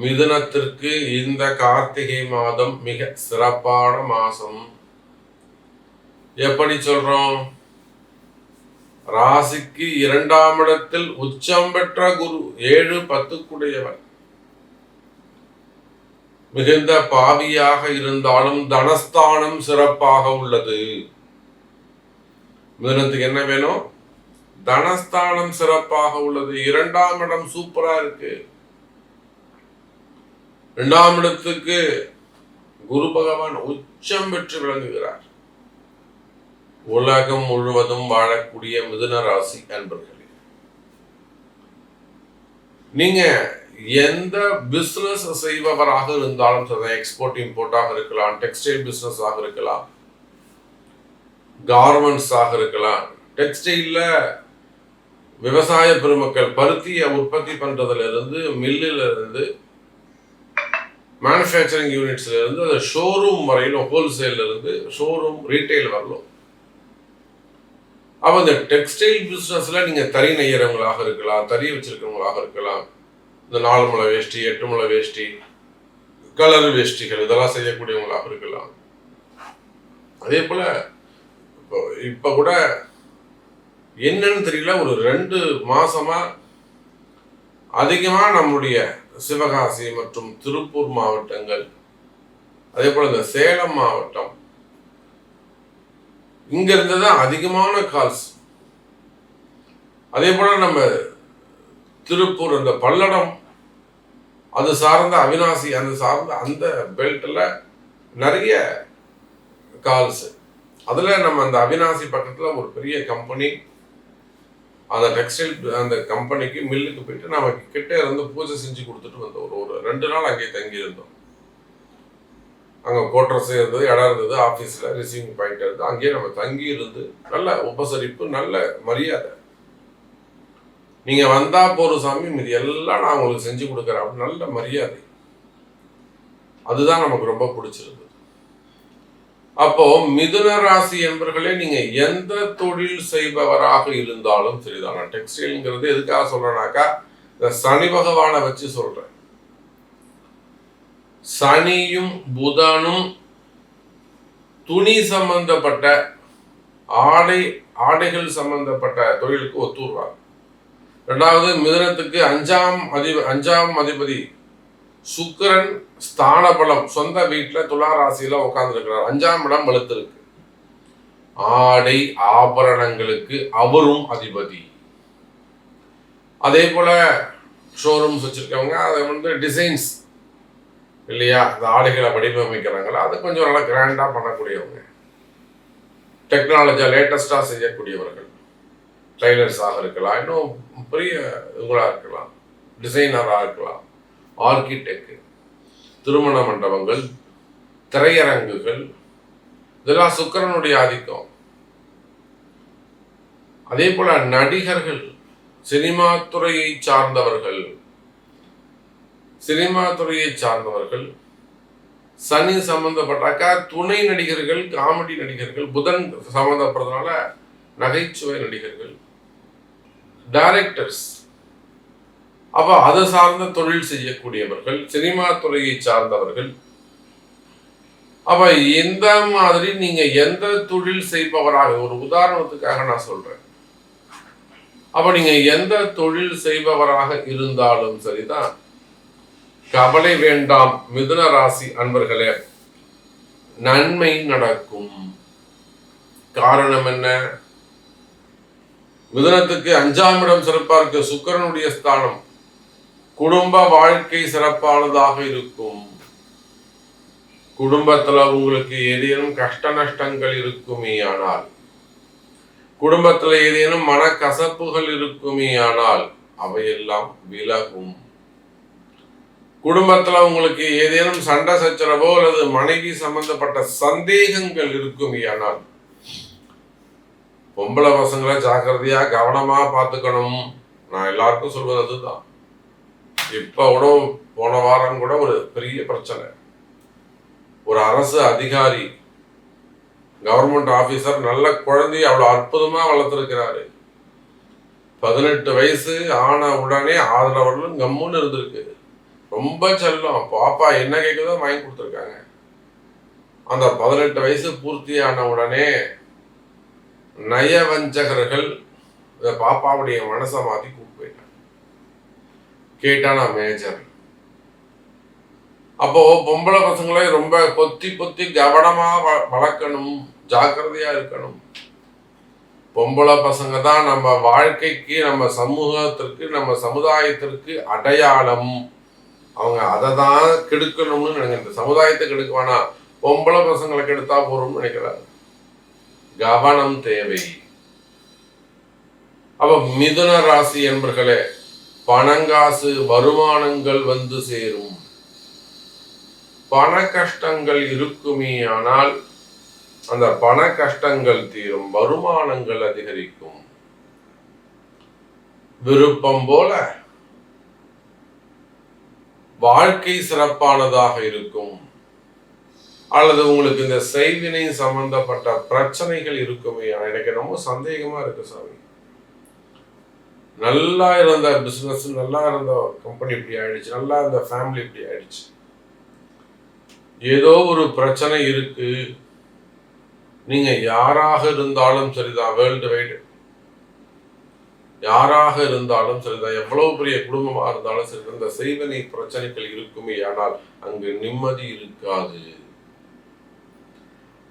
மிதுனத்திற்கு இந்த கார்த்திகை மாதம் மிக சிறப்பான மாசம் எப்படி சொல்றோம்? ராசிக்கு இரண்டாம் இடத்தில் உச்சம் பெற்ற குரு ஏழு பத்துக்குடையவர் மிகுந்த பாவியாக இருந்தாலும் தனஸ்தானம் சிறப்பாக உள்ளது. மிதுனத்துக்கு என்ன வேணும்? தனஸ்தானம் சிறப்பாக உள்ளது. இரண்டாம் இடம் சூப்பரா இருக்கு. இரண்டாம் இடத்துக்கு குரு பகவான் உச்சம் பெற்று விளங்குகிறார். உலகம் முழுவதும் வாழக்கூடிய மிதுன ராசி அன்பர்களே நீங்க எந்த பிசினஸ் செய்பவராக இருந்தாலும் சரி எக்ஸ்போர்ட் இம்போர்ட்டாக இருக்கலாம் டெக்ஸ்டைல் பிசினஸ் ஆக இருக்கலாம் கார்மெண்ட்ஸ் ஆக இருக்கலாம் டெக்ஸ்டைலில் விவசாய பெருமக்கள் பருத்தியை உற்பத்தி பண்றதுல இருந்து மில்லுல இருந்து மேனுஃபேக்சரிங் யூனிட்ஸ்லேருந்து அந்த ஷோரூம் வரையிலும் ஹோல்சேல்லேருந்து ஷோரூம் ரீட்டைல் வரலும். அப்போ இந்த டெக்ஸ்டைல் பிஸ்னஸில் நீங்கள் தறி நெய்யறவங்களாக இருக்கலாம் தறி வச்சுருக்கவங்களாக இருக்கலாம். இந்த நாலு முளை வேஷ்டி எட்டு முளை வேஷ்டி கலர் வேஷ்டிகள் இதெல்லாம் செய்யக்கூடியவங்களாக இருக்கலாம். அதே போல் இப்போ இப்போ கூட என்னன்னு தெரியல ஒரு ரெண்டு மாதமாக அதிகமாக நம்முடைய சிவகாசி மற்றும் திருப்பூர் மாவட்டங்கள் அதே போல இந்த சேலம் மாவட்டம். இங்கிருந்து தான் அதிகமான கால்ஸ். அதே போல நம்ம திருப்பூர் அந்த பல்லடம் அது சார்ந்த அவினாசி அந்த சார்ந்த அந்த பெல்ட்ல நிறைய கால்ஸ். அதுல நம்ம அந்த அவினாசி பக்கத்தில் ஒரு பெரிய கம்பெனி அந்த டெக்ஸ்டைல் அந்த கம்பெனிக்கு மில்லுக்கு போயிட்டு நம்ம கிட்டே இருந்து பூஜை செஞ்சு கொடுத்துட்டு வந்தோம் ஒரு ஒரு ரெண்டு நாள் அங்கேயே தங்கியிருந்தோம். அங்கே கோட்ரஸ் இருந்தது இடம் இருந்தது ஆஃபீஸில் ரிசீவிங் பாயிண்ட் இருந்தது அங்கேயே நம்ம தங்கி இருந்து நல்ல உபசரிப்பு நல்ல மரியாதை. நீங்கள் வந்தால் போகிற சாமி இது எல்லாம் நான் உங்களுக்கு செஞ்சு கொடுக்குறேன். அப்படின்னு நல்ல மரியாதை. அதுதான் நமக்கு ரொம்ப பிடிச்சிருந்தது. அப்போ மிதுன ராசி என்பர்களே நீங்க எந்த தொழில் செய்பவராக இருந்தாலும் சரிதான்? டெக்ஸ்டைல்ங்கிறது எதுக்காக சொல்றேனாக்கா இந்த சனி பகவானை வச்சு சொல்றேன். சனியும் புதனும் துணி சம்பந்தப்பட்ட ஆடை ஆடைகள் சம்பந்தப்பட்ட தொழிலுக்கு ஒத்துருவாங்க ரெண்டாவது மிதுனத்துக்கு அஞ்சாம் அதிப அஞ்சாம் அதிபதி சுக்கிரன் ஸ்தான பலம் சொந்த வீட்டில் துலா ராசியில உட்கார்ந்துருக்கிறார் அஞ்சாம் இடம் வலுத்திருக்கு. ஆடை ஆபரணங்களுக்கு அவரும் அதிபதி. அதே போல ஷோரூம்ஸ் வச்சுருக்கவங்க அதை வந்து டிசைன்ஸ் இல்லையா? அந்த ஆடைகளை வடிவமைக்கிறாங்களா? அது கொஞ்சம் நல்லா கிராண்டாக பண்ணக்கூடியவங்க. டெக்னாலஜியாக லேட்டஸ்டாக செய்யக்கூடியவர்கள். டைலர்ஸாக இருக்கலாம். இன்னும் பெரிய இவங்களாக இருக்கலாம். டிசைனராக இருக்கலாம். ஆர்கிடெக்கு திருமண மண்டபங்கள் திரையரங்குகள் இதெல்லாம் சுக்கரனுடைய ஆதிக்கம். அதே போல நடிகர்கள் சினிமா துறையை சார்ந்தவர்கள் சினிமா துறையை சார்ந்தவர்கள் சனி சம்பந்தப்பட்டாக்கா துணை நடிகர்கள் காமெடி நடிகர்கள் புதன் சம்பந்தப்படுறதுனால நகைச்சுவை நடிகர்கள் டைரக்டர்ஸ் அப்போ அதை சார்ந்த தொழில் செய்யக்கூடியவர்கள் சினிமா துறையை சார்ந்தவர்கள். அப்ப இந்த மாதிரி நீங்க எந்த தொழில் செய்பவராக ஒரு உதாரணத்துக்காக நான் சொல்றேன். அப்ப நீங்க எந்த தொழில் செய்பவராக இருந்தாலும் சரிதான். கவலை வேண்டாம் மிதுன ராசி அன்பர்களே. நன்மை நடக்கும். காரணம் என்ன? மிதுனத்துக்கு அஞ்சாம் இடம் சிறப்பா இருக்கு சுக்கரனுடைய ஸ்தானம். குடும்ப வாழ்க்கை சிறப்பானதாக இருக்கும். குடும்பத்துல உங்களுக்கு ஏதேனும் கஷ்ட நஷ்டங்கள் இருக்குமே ஆனால் குடும்பத்துல ஏதேனும் மனக்கசப்புகள் இருக்குமே ஆனால் அவையெல்லாம் விலகும். குடும்பத்துல உங்களுக்கு ஏதேனும் சண்டை சச்சரவோ அல்லது மனைவி சம்பந்தப்பட்ட சந்தேகங்கள் இருக்குமே ஆனால் பொம்பளை பசங்களை ஜாக்கிரதையா கவனமா பார்த்துக்கணும். நான் எல்லாருக்கும் சொல்வது அதுதான். இப்போ கூட போன வாரம் கூட ஒரு பெரிய பிரச்சனை. ஒரு அரசு அதிகாரி கவர்மெண்ட் ஆஃபீஸர் நல்ல குழந்தைய அவ்வளோ அற்புதமாக வளர்த்துருக்கிறாரு. பதினெட்டு வயசு ஆன உடனே ஆதரவர்களும் கம்முன்னு இருந்திருக்கு. ரொம்ப செல்லம். பாப்பா என்ன கேட்குதோ வாங்கி கொடுத்துருக்காங்க. அந்த பதினெட்டு வயசு பூர்த்தியான உடனே நயவஞ்சகர்கள் இந்த பாப்பாவுடைய மனசை மாற்றி கூப்பிட்டு போயிட்டாங்க. கேட்டானா மேஜர் அப்போ பொம்பளை பசங்களை ரொம்ப கொத்தி கொத்தி கவனமா வ- வளர்க்கணும் ஜாக்கிரதையா இருக்கணும். பொம்பளை பசங்க தான் நம்ம வாழ்க்கைக்கு நம்ம சமூகத்திற்கு நம்ம சமுதாயத்திற்கு அடையாளம். அவங்க அதை தான் கெடுக்கணும்னு நினைக்கிற இந்த சமுதாயத்தை கெடுக்க வேணாம் பொம்பளை பசங்களை கெடுத்தா போறோம்னு நினைக்கிறாரு. கவனம் தேவை. அப்ப மிதுன ராசி என்பர்களே பணங்காசு வருமானங்கள் வந்து சேரும். பண கஷ்டங்கள் இருக்குமே ஆனால் அந்த பண கஷ்டங்கள் தீரும் வருமானங்கள் அதிகரிக்கும். விருப்பம் போல வாழ்க்கை சிறப்பானதாக இருக்கும். அல்லது உங்களுக்கு இந்த செய்வினை சம்பந்தப்பட்ட பிரச்சனைகள் இருக்குமே எனக்கு ரொம்ப சந்தேகமா இருக்கு சாமி. நல்லா இருந்த பிசினஸ் நல்லா இருந்த கம்பெனி இப்படி ஆயிடுச்சு. நல்லா இருந்த ஃபேமிலி இப்படி ஆயிடுச்சு. ஏதோ ஒரு பிரச்சனை இருக்கு. நீங்க யாராக இருந்தாலும் சரிதான். வேர்ல்டு வைடு யாராக இருந்தாலும் சரிதான். எவ்வளவு பெரிய குடும்பமா இருந்தாலும் சரி இந்த செய்வனை பிரச்சனைகள் இருக்குமே ஆனால் அங்கு நிம்மதி இருக்காது.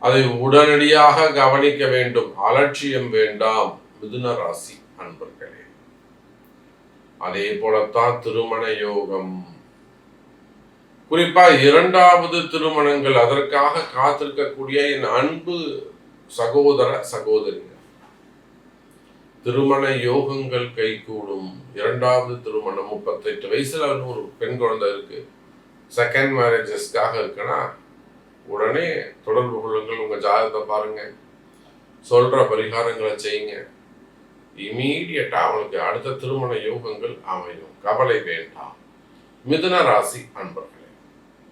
அதை உடனடியாக கவனிக்க வேண்டும். அலட்சியம் வேண்டாம். மிதுன ராசி அன்பர்களே. அதே போலத்தான் திருமண யோகம் குறிப்பா இரண்டாவது திருமணங்கள் அதற்காக காத்திருக்கக்கூடிய என் அன்பு சகோதர சகோதரிகள். திருமண யோகங்கள் கைகூடும். இரண்டாவது திருமணம் முப்பத்தெட்டு வயசுல ஒரு பெண் குழந்தை இருக்கு. செகண்ட் மேரேஜஸ்க்காக இருக்குன்னா உடனே தொடர்பு கொள்ளுங்கள் உங்க ஜாதகத்தை பாருங்க. சொல்ற பரிகாரங்களை செய்யுங்க. இமீடியட்டா அவனுக்கு அடுத்த திருமண யோகங்கள் அமையும். கவலை வேண்டாம். மிதுன ராசி அன்பர்கள்.